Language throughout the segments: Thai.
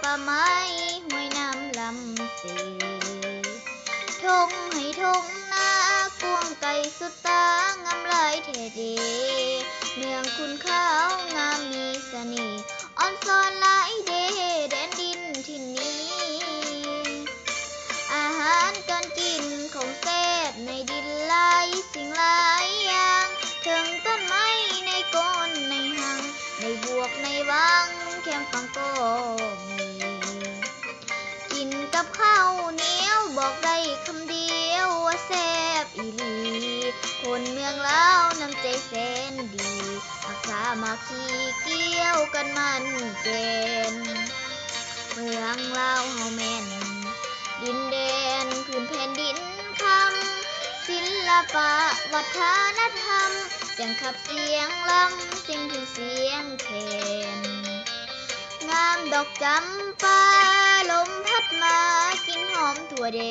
ป่าไม้ห้วยน้ำลำสีทงให้ทงหน้ากวงไก่สุดตางามลายเทเดเมืองคุณข้าวงามมีเสน่ห์อ่อนซอนหลายเดแดนดินที่นี้ อาหารการกินของแซ่บในดินหลายสิ่งหลายอย่างถึงต้นไม้ในโกนในหัง ในบวกในวังแคมฟังก็มีกิ มาคีเกี้ยวกันมันเกณฑ์เมืองเลาวเฮาแม่น ดินแดนพื้นแผ่นดินคำศิลปะวัฒนธรรม เสียงขับเสียงลำเสียงถึงเสียงแคนงามดอกจำปาลมพัดมากินหอมถั่วแด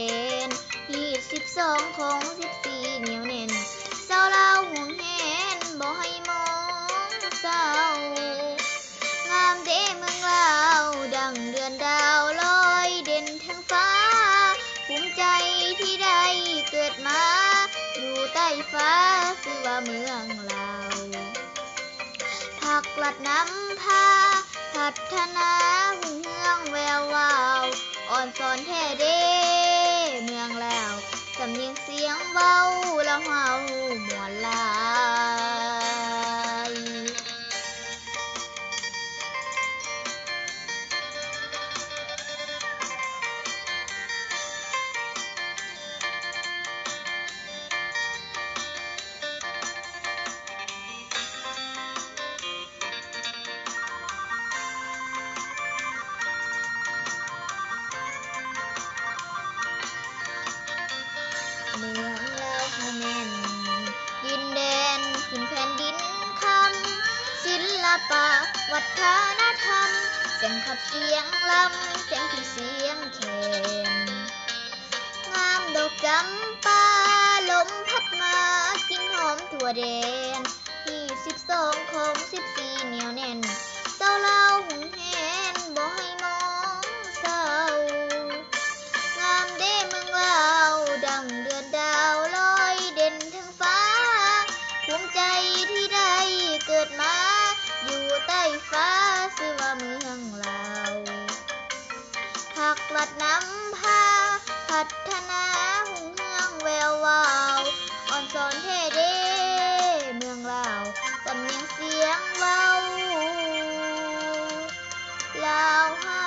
นฮีดสิบสองของสิบสี่เหนียวเน่น ฟ้าชื่อว่าเมืองเราผักลัดน้ำพาพัฒนาหุ่งเฮืองแวววาวอ่อนสอนแท้เด้เมืองลาวสำเนียงเสียงเบาละเฮา วัฒนธรรม เสียงขับเสียงลำ เสียงที่เสียงแคนงามดอกจำปาลมพัดมา กินหอมถั่วแดงที่สิบสองของ ฟ้าชื่อว่าเมืองเราหักหลัดน้ำพาพัฒนาหุ่งเฮืองแวววาวอ่อนสอนเทเดเมืองเราสำเนียงเสียงเวาาลาวเฮา